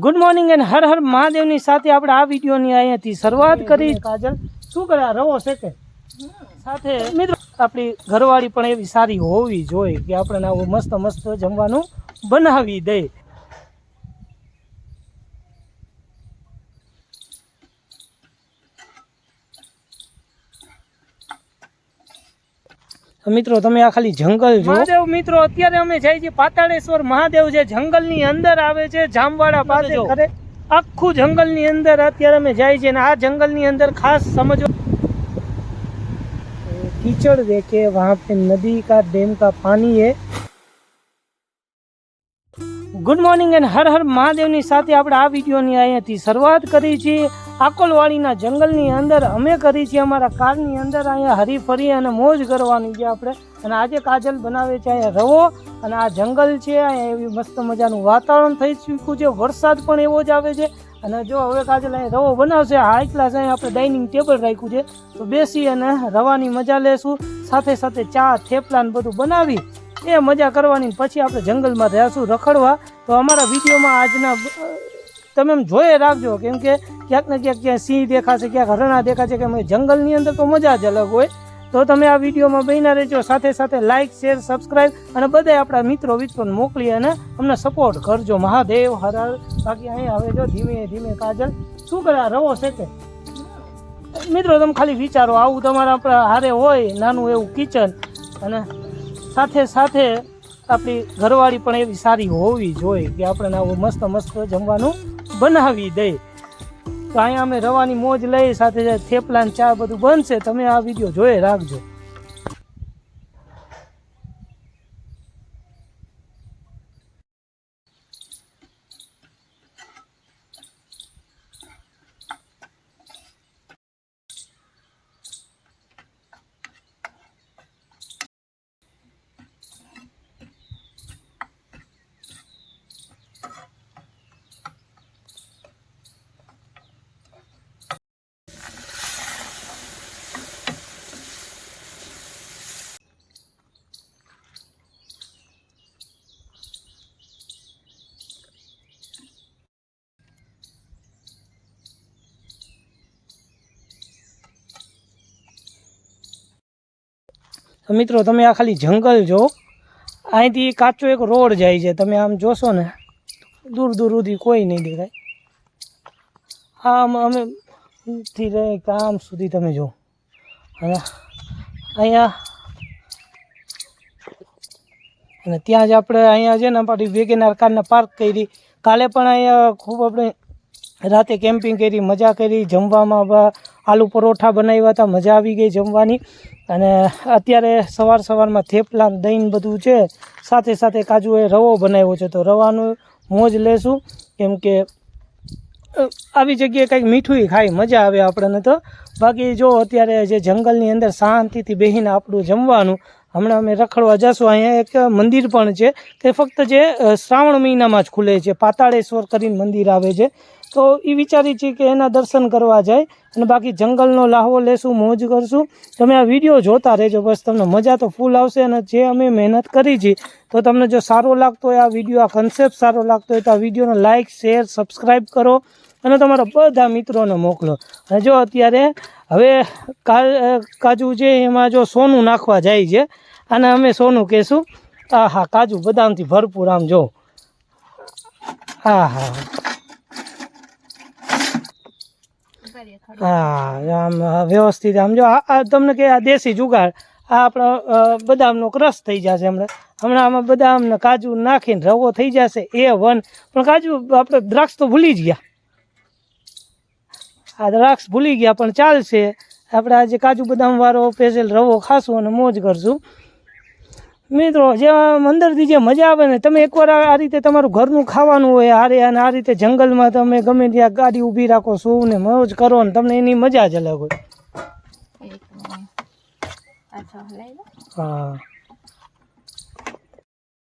Good morning and હર હર મહાદેવની સાથે આપણે આ વિડીયોની અહીંયાથી શરૂઆત કરી. કાજલ, શું કરે? આ રવો છે કે સાથે મિત્રો, આપણી ઘરવાળી પણ એવી સારી હોવી જોઈએ કે આપણને આવું મસ્ત મસ્ત જમવાનું બનાવી દે. તો મિત્રો તમે આ ખાલી જંગલ જો મહાદેવ મિત્રો અત્યારે અમે જઈએ છીએ પાતાળેશ્વર મહાદેવ જે જંગલની અંદર આવે છે જામવાડા પાસે ખરે આખું જંગલની અંદર અત્યારે અમે જાય છે અને આ જંગલની અંદર ખાસ સમજો कीचड़ देखे वहाँ पे नदी का डैम का पानी है good morning and Har Har મહાદેવની સાથે આપણે આ વિડીયોની અહીંયાથી શરૂઆત કરી છે આકોલવાડીના જંગલની અંદર અમે કરી છે અમારા કારની અંદર અહીંયા હરીફરી અને મોજ કરવાની છે આપણે. અને આજે કાજલ બનાવે છે અહીંયા રવો, અને આ જંગલ છે, અહીંયા એવી મસ્ત મજાનું વાતાવરણ થઈ ચૂક્યું છે, વરસાદ પણ એવો જ આવે છે. અને જો હવે કાજલ અહીંયા રવો બનાવશે હાઈ ક્લાસ અહીંયા આપણે ડાઇનિંગ ટેબલ રાખ્યું છે. તો બેસી અને રવાની મજા લેશું. સાથે સાથે ચા, થેપલા ને બધું બનાવી, એ મજા કરવાની પછી આપણે જંગલમાં રહેશું રખડવા. તો અમારા વિડીયોમાં આજના તમે એમ જોઈએ રાખજો, કેમ કે ક્યાંક ને ક્યાંક ક્યાંક સિંહ દેખાશે, ક્યાંક હરણા દેખાશે કે જંગલની અંદર તો મજા જ અલગ હોય. તો તમે આ વિડીયોમાં બન્યા રહેજો, સાથે સાથે લાઇક શેર સબસ્ક્રાઈબ અને બધા આપણા મિત્રો મિત્રોને મોકલી અને અમને સપોર્ટ કરજો. મહાદેવ હર હર બાકી અહીંયા હવે જો ધીમે ધીમે કાજલ, શું કરે? રવો છે કે? મિત્રો, તમે ખાલી વિચારો, આવું તમારા આપણા હારે હોય, નાનું એવું કિચન અને સાથે સાથે આપણી ઘરવાળી પણ એવી સારી હોવી જોઈએ કે આપણને આવું મસ્ત મસ્ત જમવાનું બનાવી દે. તો અહીંયા અમે રવાની મોજ લઈ સાથે થેપલા ચા બધું બનશે. તમે આ વીડિયો જોઈ રાખજો. તો મિત્રો, તમે આ ખાલી જંગલ જો. અહીંથી કાચો એક રોડ જાય છે. તમે આમ જોશો ને, દૂર દૂર સુધી કોઈ નહીં દેખાય. આમ અમે થી રહી આમ સુધી તમે જો. અને અહીંયા અને ત્યાં જ આપણે અહીંયા છે ને પાછી વેગેનાર કારના પાર્ક કરી. કાલે પણ અહીંયા ખૂબ આપણે રાતે કેમ્પિંગ કરી, મજા કરી, જમવામાં આલુ પરોઠા બનાવ્યા હતા, મજા આવી ગઈ જમવાની. અને અત્યારે સવાર સવારમાં થેપલા દહીં બધું છે. સાથે સાથે કાજુએ રવો બનાવ્યો છે. તો રવાનું મોજ લેશું. કેમ કે આવી જગ્યાએ કંઈક મીઠું ખાઈ મજા આવે આપણને તો. બાકી જો અત્યારે જે જંગલની અંદર શાંતિથી બેસીને આપણું જમવાનું હમણાં અમે રખડવા જશું. અહીંયા એક મંદિર પણ છે. તે ફક્ત જે શ્રાવણ મહિનામાં જ ખુલે છે. પાતાળેશ્વર કરીને મંદિર આવે છે. તો એ વિચારી છે કે એના દર્શન કરવા જાય અને બાકી જંગલનો લાહવો લેશું, મોજ કરશું. તમે આ વીડિયો જોતા રહેજો. બસ તમને મજા તો ફૂલ આવશે અને જે અમે મહેનત કરી છે, તો તમને જો સારો લાગતો હોય આ વીડિયો, આ કન્સેપ્ટ સારો લાગતો હોય તો આ વિડીયોને લાઇક શેર સબસ્ક્રાઈબ કરો અને તમારા બધા મિત્રોને મોકલો. અને જો અત્યારે હવે કાજુ છે એમાં જો સોનું નાખવા જાય છે અને અમે સોનું કહેશું. આ હા કાજુ બદામથી ભરપૂર આમ જો. હા હા હા આમ વ્યવસ્થિત આમ જો. આ તમને કે આ દેશી જુગાડ આ આપણો બદામનો ક્રશ થઈ જશે હમણાં. હમણાં આમાં બદામને કાજુ નાખીને રવો થઈ જશે, એ વન. પણ કાજુ આપણે દ્રાક્ષ તો ભૂલી જ ગયા. આ દ્રાક્ષ ભૂલી ગયા પણ ચાલશે. આપણે આજે કાજુ બદામ વાળો સ્પેશિયલ રવો ખાશું અને મોજ કરશું. મિત્રો જે આમ અંદરથી જે મજા આવે ને તમે એકવાર આ રીતે તમારું ઘરનું ખાવાનું હોય હારે અને આ રીતે જંગલમાં તમે ગમે ત્યાં ગાડી ઊભી રાખો શું ને મોજ કરો ને તમને એની મજા જ અલગ હોય. हाँ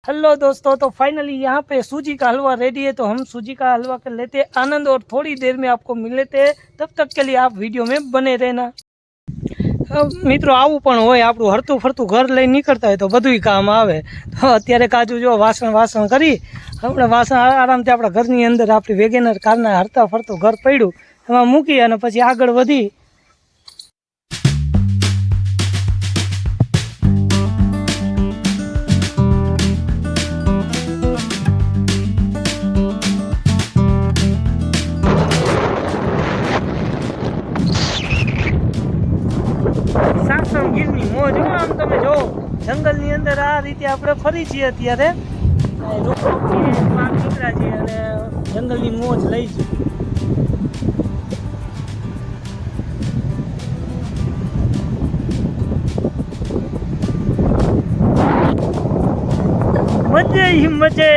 हेलो दोस्तों तो फाइनली यहाँ पे सूजी का हलवा रेडी है तो हम सूजी का हलवा कर लेते हैं आनंद और थोड़ी देर में आपको मिल लेते हैं तब तक के लिए आप वीडियो में बने रहना અ, મિત્રો આવું પણ હોય આપણું હરતું ફરતું ઘર લઈને નીકળતા હોય તો બધુંય કામ આવે તો અત્યારે કાજુ જો વાસણ વાસણ કરી આપણે વાસણ આ- આરામથી આપણા ઘરની અંદર આપણી વેગેનર કારના હરતા ફરતું ઘર પડ્યું એમાં મૂકી અને પછી આગળ વધી સાસણ ગીરની મોજ. આમ તમે જો જંગલની અંદર આ રીતે આપણે ફરી છીએ અત્યારે. લોકો છીએ, અને જંગલની મોજ લઈ છે. મજે હિમ મજે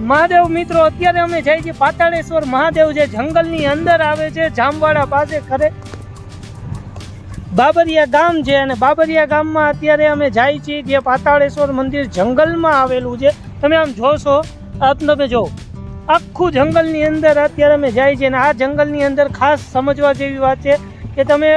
મહાદેવ મિત્રો, અત્યારે અમે જઈએ છીએ પાતાળેશ્વર. મહાદેવ જે જંગલની અંદર આવે છે, જામવાડા પાસે ખરે. બાબરિયા ગામ છે અને બાબરિયા ગામમાં અત્યારે અમે જાય છીએ જે પાતાળેશ્વર મંદિર જંગલમાં આવેલું છે. તમે આમ જોશો, આપ તમે જો. આખું જંગલની અંદર અત્યારે અમે જાય છીએ અને આ જંગલની અંદર ખાસ સમજવા જેવી વાત છે કે તમે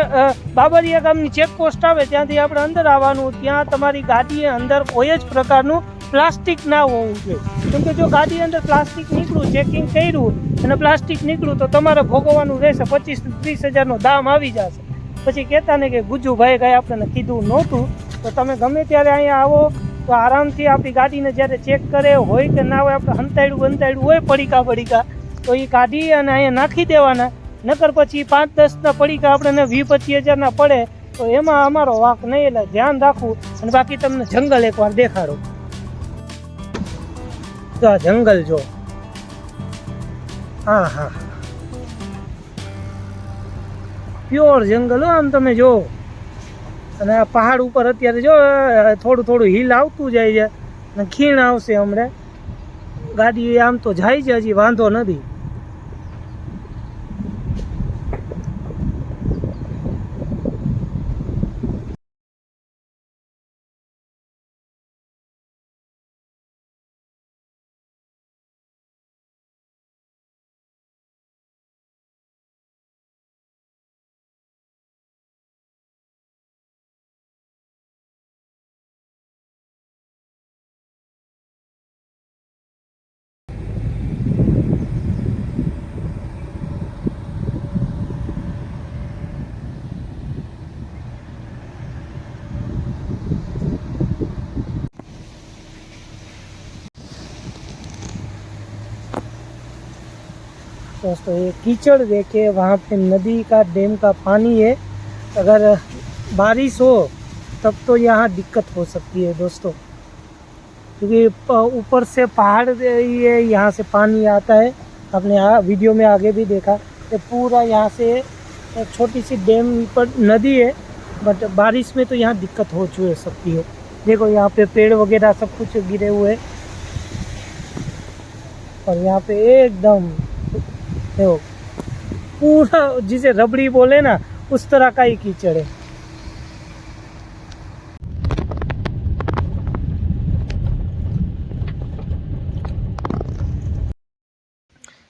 બાબરિયા ગામની ચેકપોસ્ટ આવે ત્યાંથી આપણે અંદર આવવાનું. ત્યાં તમારી ગાડીએ અંદર કોઈ જ પ્રકારનું પ્લાસ્ટિક ના હોવું જોઈએ. કેમ કે જો ગાડી અંદર પ્લાસ્ટિક નીકળ્યું ચેકિંગ કર્યું અને પ્લાસ્ટિક નીકળ્યું તો તમારે ભોગવવાનું રહેશે, પચીસ ત્રીસ હજારનો દામ આવી જશે. પછી કહેતા ને કે, ગુજુભાઈ, કાંઈ આપણને કીધું નહોતું. તો તમે ગમે ત્યારે અહીંયા આવો, તો આરામથી આપણી ગાડીને જ્યારે ચેક કરે, હોય કે ના હોય, આપણે હંતાડ્યું બંતાડ્યું હોય પડીકા પડીકા, તો એ કાઢી અને અહીંયા નાખી દેવાના. નકર પછી પાંચ દસના પડીકા આપણને વીસ પચીસ હજારના પડે, તો એમાં અમારો વાંક નહીં, એટલે ધ્યાન રાખવું અને બાકી તમને જંગલ એકવાર દેખાડો. તો આ જંગલ જો. હા હા પ્યોર જંગલ હો, આમ તમે જો. અને આ પહાડ ઉપર અત્યારે જો થોડું થોડું હિલ આવતું જાય છે. અને ખીણ આવશે હમણાં. ગાડી આમ તો જાય છે, હજી વાંધો નથી. दोस्तों, ये कीचड़ देखे, वहाँ पे नदी का, डैम का पानी है। अगर बारिश हो, तब तो यहाँ दिक्कत हो सकती है दोस्तों। क्योंकि ऊपर से पहाड़ ये यहाँ से पानी आता है। आपने यहाँ वीडियो में आगे भी देखा कि पूरा यहाँ से छोटी सी डैम पर नदी है, बट बारिश में तो यहाँ दिक्कत हो चुकी सकती है। देखो, यहाँ पे पेड़ वगैरह सब कुछ गिरे हुए और यहाँ पे एकदम देखो पूरा जिसे रबड़ी बोले ना, उस तरह का ही कीचड़ है।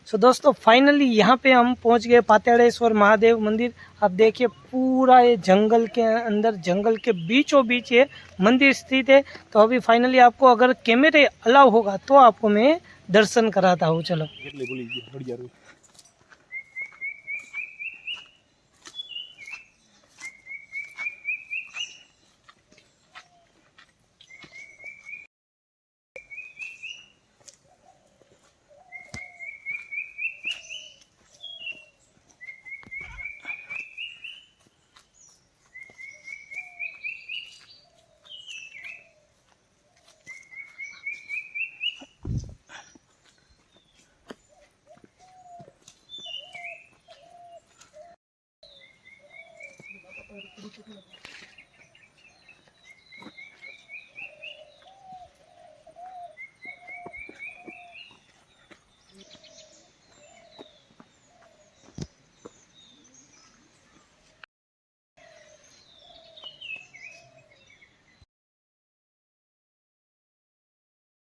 सो दोस्तों फाइनली यहाँ पे हम पहुँच गए पातेड़ेश्वर महादेव मंदिर। आप देखिए, पूरा ये जंगल के अंदर, जंगल के बीचों बीच ये मंदिर स्थित है। तो अभी फाइनली आपको अगर कैमरे अलाउ होगा तो आपको मैं दर्शन कराता हूँ। चलो।